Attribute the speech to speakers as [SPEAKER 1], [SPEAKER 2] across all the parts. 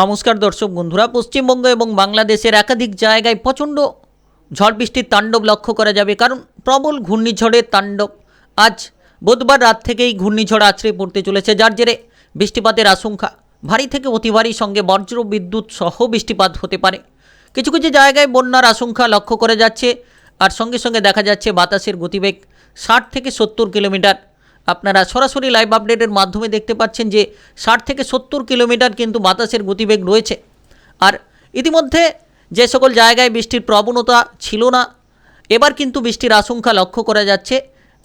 [SPEAKER 1] নমস্কার দর্শক বন্ধুরা, পশ্চিমবঙ্গ এবং বাংলাদেশের একাধিক জায়গায় প্রচণ্ড ঝড় বৃষ্টির তাণ্ডব লক্ষ্য করা যাবে, কারণ প্রবল ঘূর্ণিঝড়ের তাণ্ডব। আজ বুধবার রাত থেকেই ঘূর্ণিঝড় আছড়ে পড়তে চলেছে, যার জেরে বৃষ্টিপাতের আশঙ্কা। ভারী থেকে অতি ভারী সঙ্গে বজ্র বিদ্যুৎ সহ বৃষ্টিপাত হতে পারে। কিছু কিছু জায়গায় বন্যার আশঙ্কা লক্ষ্য করা যাচ্ছে, আর সঙ্গে সঙ্গে দেখা যাচ্ছে বাতাসের গতিবেগ ষাট থেকে সত্তর কিলোমিটার। আপনারা সরাসরি লাইভ আপডেটের মাধ্যমে দেখতে পাচ্ছেন যে ষাট থেকে সত্তর কিলোমিটার কিন্তু বাতাসের গতিবেগ রয়েছে। আর ইতিমধ্যে যে সকল জায়গায় বৃষ্টির প্রবণতা ছিল না, এবার কিন্তু বৃষ্টির আশঙ্কা লক্ষ্য করা যাচ্ছে।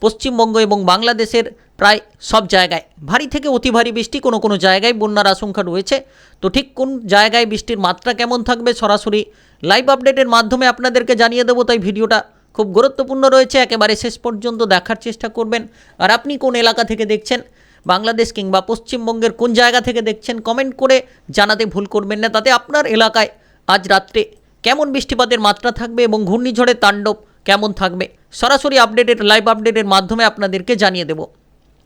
[SPEAKER 1] পশ্চিমবঙ্গ এবং বাংলাদেশের প্রায় সব জায়গায় ভারী থেকে অতি ভারী বৃষ্টি কোনো কোনো জায়গায় বন্যার আশঙ্কা রয়েছে। তো ঠিক কোন জায়গায় বৃষ্টির মাত্রা কেমন থাকবে সরাসরি লাইভ আপডেটের মাধ্যমে আপনাদেরকে জানিয়ে দেবো, তাই ভিডিওটা খুব গুরুত্বপূর্ণ রয়েছে, একেবারে শেষ পর্যন্ত দেখার চেষ্টা করবেন। আর আপনি কোন এলাকা থেকে দেখছেন, বাংলাদেশ কিংবা পশ্চিমবঙ্গের কোন জায়গা থেকে দেখছেন, কমেন্ট করে জানাতে ভুল করবেন না। তাতে আপনার এলাকায় আজ রাত্রে কেমন বৃষ্টিপাতের মাত্রা থাকবে এবং ঘূর্ণিঝড়ের তাণ্ডব কেমন থাকবে, সরাসরি আপডেটের লাইভ আপডেটের মাধ্যমে আপনাদেরকে জানিয়ে দেব।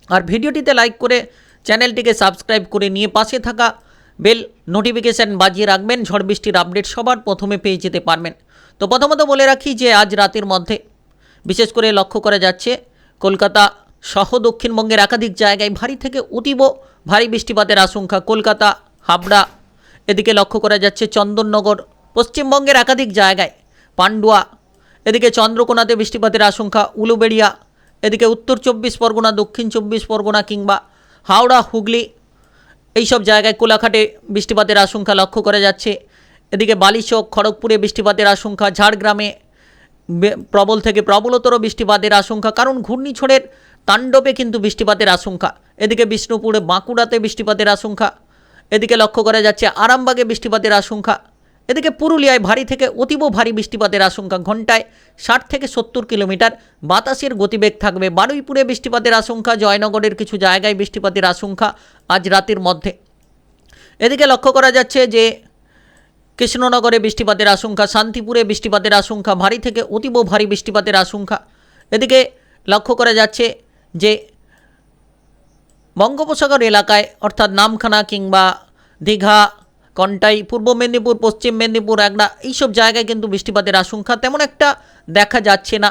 [SPEAKER 1] আর ভিডিওটিতে লাইক করে চ্যানেলটিকে সাবস্ক্রাইব করে নিয়ে পাশে থাকা বেল নোটিফিকেশান বাজিয়ে রাখবেন, ঝড় বৃষ্টির আপডেট সবার প্রথমে পেয়ে যেতে পারবেন। তো প্রথমত বলে রাখি যে আজ রাতের মধ্যে, বিশেষ করে লক্ষ্য করা যাচ্ছে, কলকাতা সহ দক্ষিণবঙ্গের একাধিক জায়গায় ভারী থেকে অতীব ভারী বৃষ্টিপাতের আশঙ্কা। কলকাতা, হাবড়া, এদিকে লক্ষ্য করা যাচ্ছে চন্দননগর, পশ্চিমবঙ্গের একাধিক জায়গায় পান্ডুয়া, এদিকে চন্দ্রকোনাতে বৃষ্টিপাতের আশঙ্কা, উলুবেড়িয়া, এদিকে উত্তর চব্বিশ পরগনা, দক্ষিণ চব্বিশ পরগনা কিংবা হাওড়া, হুগলি এইসব জায়গায় কোলাঘাটে বৃষ্টিপাতের আশঙ্কা লক্ষ্য করা যাচ্ছে। এদিকে বালিচক খড়গপুরে বৃষ্টিপাতের আশঙ্কা, ঝাড়গ্রামে প্রবল থেকে প্রবলতর বৃষ্টিপাতের আশঙ্কা, কারণ ঘূর্ণিঝড়ের তাণ্ডবে কিন্তু বৃষ্টিপাতের আশঙ্কা। এদিকে বিষ্ণুপুরে, বাঁকুড়াতে বৃষ্টিপাতের আশঙ্কা। এদিকে লক্ষ্য করা যাচ্ছে আরামবাগে বৃষ্টিপাতের আশঙ্কা। এদিকে পুরুলিয়ায় ভারী থেকে অতীব ভারী বৃষ্টিপাতের আশঙ্কা ঘন্টায় ষাট থেকে সত্তর কিলোমিটার। বাতাসের গতিবেগ থাকবে বারুইপুরে বৃষ্টিপাতের আশঙ্কা, জয়নগরের কিছু জায়গায় বৃষ্টিপাতের আশঙ্কা আজ রাতের মধ্যে। এদিকে লক্ষ্য করা যাচ্ছে যে কৃষ্ণনগরে বৃষ্টিপাতের আশঙ্কা, শান্তিপুরে বৃষ্টিপাতের আশঙ্কা, ভারী থেকে অতীব ভারী বৃষ্টিপাতের আশঙ্কা। এদিকে লক্ষ্য করা যাচ্ছে যে বঙ্গোপসাগর এলাকায়, অর্থাৎ নামখানা কিংবা দীঘা কন্টাই, পূর্ব মেদিনীপুর, পশ্চিম মেদিনীপুর একটা এইসব জায়গায় কিন্তু বৃষ্টিপাতের আশঙ্কা তেমন একটা দেখা যাচ্ছে না।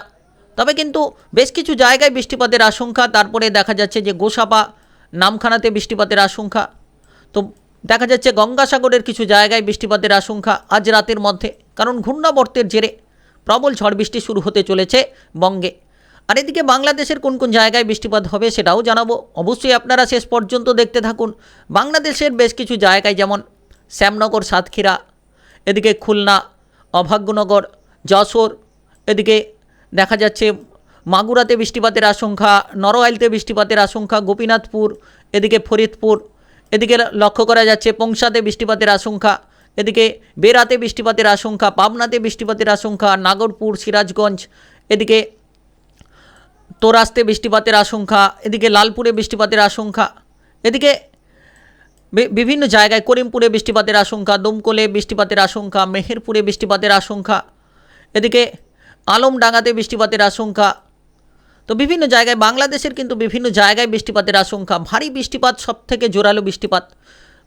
[SPEAKER 1] তবে কিন্তু বেশ কিছু জায়গায় বৃষ্টিপাতের আশঙ্কা, তারপরে দেখা যাচ্ছে যে গোসাপা, নামখানাতে বৃষ্টিপাতের আশঙ্কা। তো দেখা যাচ্ছে গঙ্গাসাগরের কিছু জায়গায় বৃষ্টিপাতের আশঙ্কা আজ রাতের মধ্যে, কারণ ঘূর্ণাবর্তের জেরে প্রবল ঝড় বৃষ্টি শুরু হতে চলেছে বঙ্গে। আর এদিকে বাংলাদেশের কোন কোন জায়গায় বৃষ্টিপাত হবে সেটাও জানাব। অবশ্যই আপনারা শেষ পর্যন্ত দেখতে থাকুন। বাংলাদেশের বেশ কিছু জায়গায় যেমন শ্যামনগর, সাতক্ষীরা, এদিকে খুলনা, অভাগ্যনগর, যশোর, এদিকে দেখা যাচ্ছে মাগুরাতে বৃষ্টিপাতের আশঙ্কা নরওয়াইলতে বৃষ্টিপাতের আশঙ্কা, গোপীনাথপুর, এদিকে ফরিদপুর, এদিকে লক্ষ্য করা যাচ্ছে পংসাতে বৃষ্টিপাতের আশঙ্কা, এদিকে বেরাতে বৃষ্টিপাতের আশঙ্কা, পাবনাতে বৃষ্টিপাতের আশঙ্কা, নাগরপুর, সিরাজগঞ্জ, এদিকে তোরাস্তে বৃষ্টিপাতের আশঙ্কা, এদিকে লালপুরে বৃষ্টিপাতের আশঙ্কা, এদিকে বিভিন্ন জায়গায় করিমপুরে বৃষ্টিপাতের আশঙ্কা, দমকলে বৃষ্টিপাতের আশঙ্কা, মেহেরপুরে বৃষ্টিপাতের আশঙ্কা, এদিকে আলমডাঙ্গাতে বৃষ্টিপাতের আশঙ্কা। তো বিভিন্ন জায়গায়, বাংলাদেশের কিন্তু বিভিন্ন জায়গায় বৃষ্টিপাতের আশঙ্কা। ভারী বৃষ্টিপাত সব থেকে জোরালো বৃষ্টিপাত।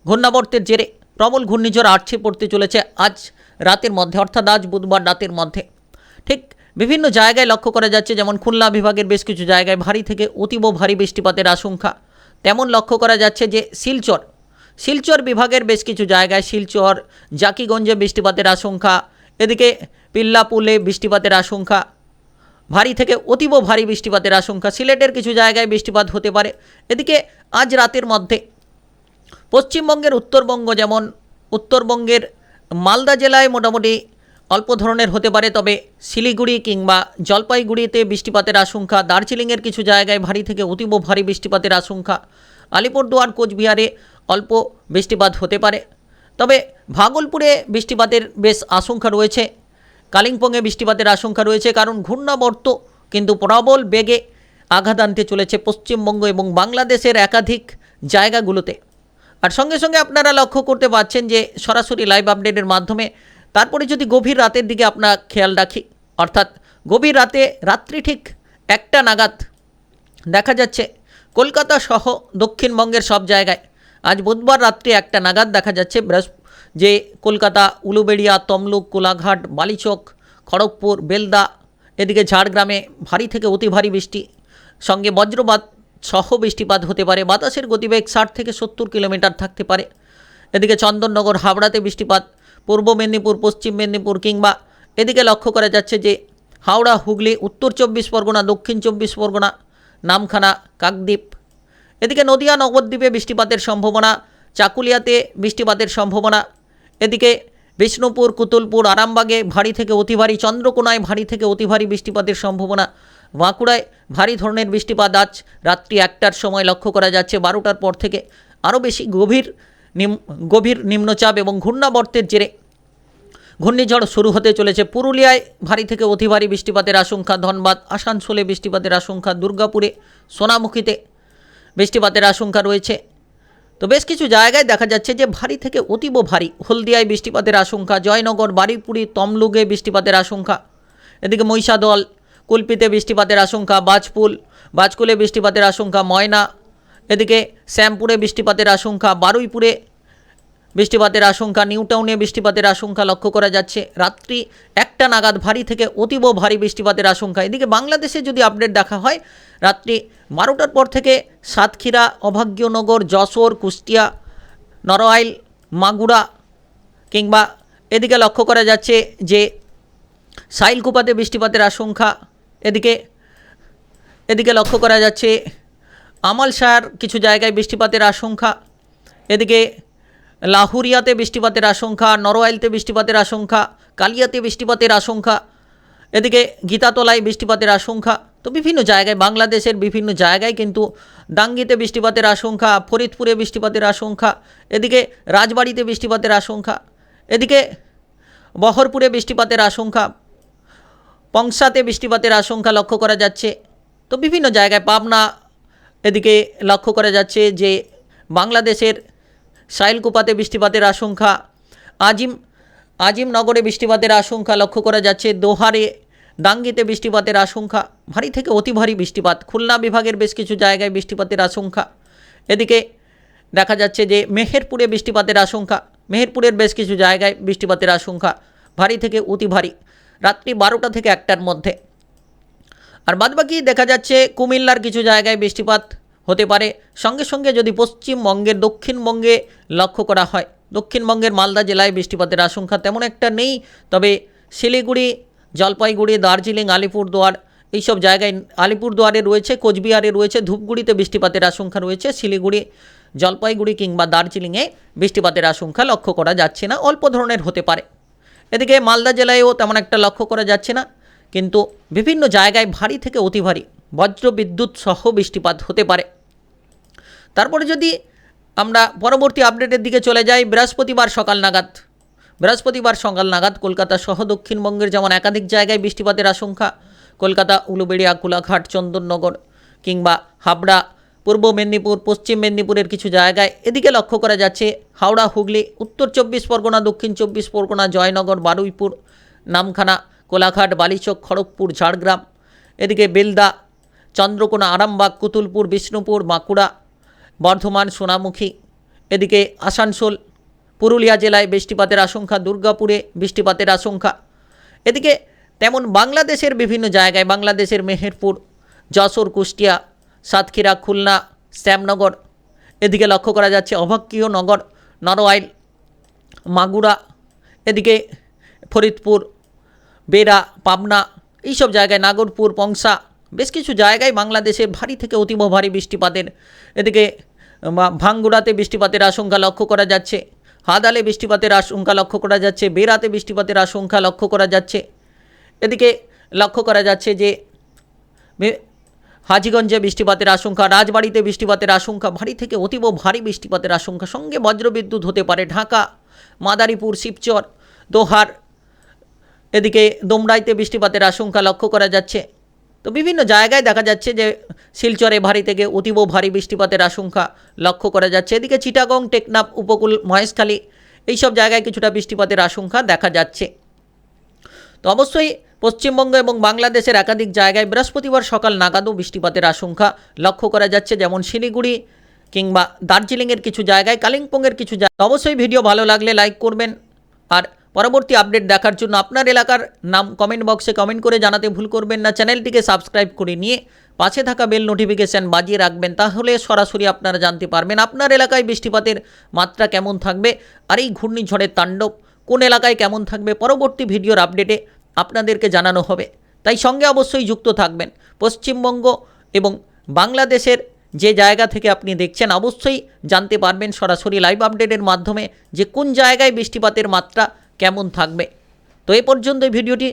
[SPEAKER 1] ঘূর্ণাবর্তের জেরে প্রবল ঘূর্ণিঝড় আটছে পড়তে চলেছে আজ রাতের মধ্যে, অর্থাৎ আজ বুধবার রাতের মধ্যে। ঠিক বিভিন্ন জায়গায় লক্ষ্য করা যাচ্ছে, যেমন খুলনা বিভাগের বেশ কিছু জায়গায় ভারী থেকে অতীব ভারী বৃষ্টিপাতের আশঙ্কা। তেমন লক্ষ্য করা যাচ্ছে যে শিলচর শিলচর বিভাগের বেশ কিছু জায়গায় শিলচর, জাকিগঞ্জে বৃষ্টিপাতের আশঙ্কা, এদিকে পিল্লাপুলে বৃষ্টিপাতের আশঙ্কা, ভারী থেকে অতীব ভারী বৃষ্টিপাতের আশঙ্কা, সিলেটের কিছু জায়গায় বৃষ্টিপাত হতে পারে, এদিকে আজ রাতের মধ্যে পশ্চিমবঙ্গের উত্তরবঙ্গ যেমন, উত্তরবঙ্গের মালদা জেলায় মোটামুটি অল্প ধরনের হতে পারে, তবে শিলিগুড়ি কিংবা জলপাইগুড়িতে বৃষ্টিপাতের আশঙ্কা, দার্জিলিংয়ের কিছু জায়গায় ভারী থেকে অতীব ভারী বৃষ্টিপাতের আশঙ্কা, আলিপুরদুয়ার, কোচবিহারে অল্প বৃষ্টিপাত হতে পারে। তবে ভাগলপুরে বৃষ্টিপাতের বেশ আশঙ্কা রয়েছে। কালিম্পংয়ে বৃষ্টিপাতের আশঙ্কা রয়েছে কারণ ঘূর্ণাবর্ত কিন্তু প্রবল বেগে আঘাত আনতে চলেছে পশ্চিমবঙ্গ এবং বাংলাদেশের একাধিক জায়গাগুলোতে। আর সঙ্গে সঙ্গে আপনারা লক্ষ্য করতে পারছেন যে সরাসরি লাইভ আপডেটের মাধ্যমে তারপরে যদি গভীর রাতের দিকে আপনার খেয়াল রাখি, অর্থাৎ গভীর রাতে রাত্রি ঠিক একটা নাগাদ দেখা যাচ্ছে। কলকাতা সহ দক্ষিণবঙ্গের সব জায়গায় আজ বুধবার রাত্রি একটা নাগাদ দেখা যাচ্ছে বৃহস্প- যে কলকাতা, উলুবেড়িয়া, তমলুক, কোলাঘাট, বালিচক, খড়গপুর, বেলদা, এদিকে ঝাড়গ্রামে ভারী থেকে অতি ভারী বৃষ্টি। সঙ্গে বজ্রপাত সহ বৃষ্টিপাত হতে পারে। বাতাসের গতিবেগ ষাট থেকে সত্তর কিলোমিটার থাকতে পারে। এদিকে চন্দননগর হাওড়াতে বৃষ্টিপাত। পূর্ব মেদিনীপুর, পশ্চিম মেদিনীপুর কিংবা এদিকে লক্ষ্য করা যাচ্ছে যে হাওড়া, হুগলি, উত্তর চব্বিশ পরগনা, দক্ষিণ চব্বিশ পরগনা, নামখানা, কাকদ্বীপ এদিকে নদিয়া নবদ্বীপে বৃষ্টিপাতের সম্ভাবনা, চাকুলিয়াতে বৃষ্টিপাতের সম্ভাবনা। এদিকে বিষ্ণুপুর, কুতুলপুর, আরামবাগে ভারী থেকে অতি ভারী চন্দ্রকোনায় ভারী থেকে অতি ভারী বৃষ্টিপাতের সম্ভাবনা। বাঁকুড়ায় ভারী ধরনের বৃষ্টিপাত আজ রাত্রি একটার সময় লক্ষ্য করা যাচ্ছে। বারোটার পর থেকে আরও বেশি গভীর নিম, গভীর নিম্নচাপ এবং ঘূর্ণাবর্তের জেরে ঘূর্ণিঝড় শুরু হতে চলেছে। পুরুলিয়ায় ভারী থেকে অতি ভারী বৃষ্টিপাতের আশঙ্কা, ধনবাদ, আসানসোলে বৃষ্টিপাতের আশঙ্কা, দুর্গাপুরে, সোনামুখীতে বৃষ্টিপাতের আশঙ্কা রয়েছে। তো বেশ কিছু জায়গায় দেখা যাচ্ছে যে ভারী থেকে অতীব ভারী হলদিয়ায় বৃষ্টিপাতের আশঙ্কা, জয়নগর, বারুইপুরি তমলুগে বৃষ্টিপাতের আশঙ্কা, এদিকে মহিষাদল, কুলপিতে বৃষ্টিপাতের আশঙ্কা, বাজপুল, বাজকুলে বৃষ্টিপাতের আশঙ্কা, ময়না, এদিকে শ্যামপুরে বৃষ্টিপাতের আশঙ্কা, বারুইপুরে বৃষ্টিপাতের আশঙ্কা নিউটাউনে বৃষ্টিপাতের আশঙ্কা লক্ষ্য করা যাচ্ছে। রাত্রি একটা নাগাদ ভারী থেকে অতীব ভারী বৃষ্টিপাতের আশঙ্কা। এদিকে বাংলাদেশে যদি আপডেট দেখা হয়, রাত্রি বারোটার পর থেকে সাতক্ষীরা, অভাগ্যনগর, যশোর, কুষ্টিয়া নরআইল মাগুরা কিংবা এদিকে লক্ষ্য করা যাচ্ছে যে সাইলকুপাতে বৃষ্টিপাতের আশঙ্কা। এদিকে এদিকে লক্ষ্য করা যাচ্ছে আমালসার কিছু জায়গায় বৃষ্টিপাতের আশঙ্কা। এদিকে লাহুরিয়াতে বৃষ্টিপাতের আশঙ্কা নরওয়াইলতে বৃষ্টিপাতের আশঙ্কা, কালিয়াতে বৃষ্টিপাতের আশঙ্কা, এদিকে গীতাতলায় বৃষ্টিপাতের আশঙ্কা। তো বিভিন্ন জায়গায়, বাংলাদেশের বিভিন্ন জায়গায় কিন্তু ডাঙ্গিতে বৃষ্টিপাতের আশঙ্কা, ফরিদপুরে বৃষ্টিপাতের আশঙ্কা, এদিকে রাজবাড়িতে বৃষ্টিপাতের আশঙ্কা, এদিকে বহরপুরে বৃষ্টিপাতের আশঙ্কা, পংসাতে বৃষ্টিপাতের আশঙ্কা লক্ষ্য করা যাচ্ছে। তো বিভিন্ন জায়গায় পাবনা এদিকে লক্ষ্য করা যাচ্ছে যে বাংলাদেশের সাইলকুপাতে বৃষ্টিপাতের আশঙ্কা। আজিম আজিমনগরে বৃষ্টিপাতের আশঙ্কা লক্ষ্য করা যাচ্ছে। দোহারে ডাঙ্গিতে বৃষ্টিপাতের আশঙ্কা। ভারী থেকে অতি ভারী বৃষ্টিপাত। খুলনা বিভাগের বেশ কিছু জায়গায় বৃষ্টিপাতের আশঙ্কা। এদিকে দেখা যাচ্ছে যে মেহেরপুরে বৃষ্টিপাতের আশঙ্কা। মেহেরপুরের বেশ কিছু জায়গায় বৃষ্টিপাতের আশঙ্কা। ভারী থেকে অতি ভারী। রাত্রি বারোটা থেকে একটার মধ্যে। আর বাদবাকি দেখা যাচ্ছে কুমিল্লার কিছু জায়গায় বৃষ্টিপাত। হতে পারে। সঙ্গে সঙ্গে যদি পশ্চিমবঙ্গের দক্ষিণবঙ্গে লক্ষ্য করা হয়, দক্ষিণবঙ্গের মালদা জেলায় বৃষ্টিপাতের আশঙ্কা তেমন একটা নেই, তবে শিলিগুড়ি, জলপাইগুড়ি, দার্জিলিং, আলিপুরদুয়ার এইসব জায়গায় আলিপুরদুয়ারে রয়েছে, কোচবিহারে রয়েছে, ধূপগুড়িতে বৃষ্টিপাতের আশঙ্কা রয়েছে, শিলিগুড়ি, জলপাইগুড়ি কিংবা দার্জিলিংয়ে বৃষ্টিপাতের আশঙ্কা লক্ষ্য করা যাচ্ছে না, অল্প ধরনের হতে পারে। এদিকে মালদা জেলায়ও তেমন একটা লক্ষ্য করা যাচ্ছে না, কিন্তু বিভিন্ন জায়গায় ভারী থেকে অতি ভারী বজ্র বিদ্যুৎ সহ বৃষ্টিপাত হতে পারে। তারপরে যদি আমরা পরবর্তী আপডেটের দিকে চলে যাই, বৃহস্পতিবার সকাল নাগাদ। বৃহস্পতিবার সকাল নাগাদ কলকাতা সহ দক্ষিণবঙ্গের যেমন একাধিক জায়গায় বৃষ্টিপাতের আশঙ্কা, কলকাতা, উলুবেড়িয়া কোলাঘাট চন্দননগর কিংবা হাবড়া, পূর্ব মেদিনীপুর, পশ্চিম মেদিনীপুরের কিছু জায়গায় এদিকে লক্ষ্য করা যাচ্ছে হাওড়া, হুগলি, উত্তর চব্বিশ পরগনা, দক্ষিণ চব্বিশ পরগনা, জয়নগর, বারুইপুর, নামখানা, কোলাঘাট, বালিচক, খড়গপুর, ঝাড়গ্রাম। এদিকে বেলদা, চন্দ্রকোনা, আরামবাগ, কুতুলপুর, বিষ্ণুপুর, বাঁকুড়া বর্ধমান সোনামুখী। এদিকে আসানসোল, পুরুলিয়া জেলায় বৃষ্টিপাতের আশঙ্কা, দুর্গাপুরে বৃষ্টিপাতের আশঙ্কা। এদিকে তেমন বাংলাদেশের বিভিন্ন জায়গায়, বাংলাদেশের মেহেরপুর, যশোর, কুষ্টিয়া, সাতক্ষীরা, খুলনা, শ্যামনগর। এদিকে লক্ষ্য করা যাচ্ছে অভাক্কীয় নগর, নরওয়াইল, মাগুরা। এদিকে ফরিদপুর বেরা পাবনা, এইসব জায়গায় নাগরপুর, পংসা বেশ কিছু জায়গায় বাংলাদেশে ভারী থেকে অতীব ভারী বৃষ্টিপাতের। এদিকে ভাঙ্গুড়াতে বৃষ্টিপাতের আশঙ্কা লক্ষ্য করা যাচ্ছে। হাদালে বৃষ্টিপাতের আশঙ্কা লক্ষ্য করা যাচ্ছে। বেরাতে বৃষ্টিপাতের আশঙ্কা লক্ষ্য করা যাচ্ছে। এদিকে, লক্ষ্য করা যাচ্ছে যে হাজিগঞ্জে বৃষ্টিপাতের আশঙ্কা, রাজবাড়িতে বৃষ্টিপাতের আশঙ্কা, ভারী থেকে অতীব ভারী বৃষ্টিপাতের আশঙ্কা। সঙ্গে বজ্রবিদ্যুৎ হতে পারে ঢাকা, মাদারীপুর, শিবচর, দোহার। এদিকে, দোমরাইতে বৃষ্টিপাতের আশঙ্কা লক্ষ্য করা যাচ্ছে। তো বিভিন্ন জায়গায় দেখা যাচ্ছে যে শিলচরে ভারী থেকে অতীব ভারী বৃষ্টিপাতের আশঙ্কা লক্ষ্য করা যাচ্ছে। এদিকে চিটাগং, টেকনাফ, উপকূল, মহেশখালী এইসব জায়গায় কিছুটা বৃষ্টিপাতের আশঙ্কা দেখা যাচ্ছে। তো অবশ্যই পশ্চিমবঙ্গ এবং বাংলাদেশের একাধিক জায়গায় বৃহস্পতিবার সকাল নাগাদও বৃষ্টিপাতের আশঙ্কা লক্ষ্য করা যাচ্ছে, যেমন শিলিগুড়ি কিংবা দার্জিলিংয়ের কিছু জায়গায়, কালিম্পংয়ের কিছু জায়গায়। অবশ্যই ভিডিও ভালো লাগলে লাইক করবেন আর পরবর্তী আপডেট দেখার জন্য আপনার এলাকার নাম কমেন্ট বক্সে কমেন্ট করে জানাতে ভুল করবেন না। চ্যানেলটিকে সাবস্ক্রাইব করে নিয়ে পাশে থাকা বেল নোটিফিকেশান বাজিয়ে রাখবেন, তাহলে সরাসরি আপনারা জানতে পারবেন আপনার এলাকায় বৃষ্টিপাতের মাত্রা কেমন থাকবে আর এই ঘূর্ণিঝড়ের তাণ্ডব কোন এলাকায় কেমন থাকবে পরবর্তী ভিডিওর আপডেটে আপনাদেরকে জানানো হবে। তাই সঙ্গে অবশ্যই যুক্ত থাকবেন। পশ্চিমবঙ্গ এবং বাংলাদেশের যে জায়গা থেকে আপনি দেখছেন, অবশ্যই জানতে পারবেন সরাসরি লাইভ আপডেটের মাধ্যমে যে কোন জায়গায় বৃষ্টিপাতের মাত্রা কেমন থাকবে? তো এ পর্যন্ত এই ভিডিওটি।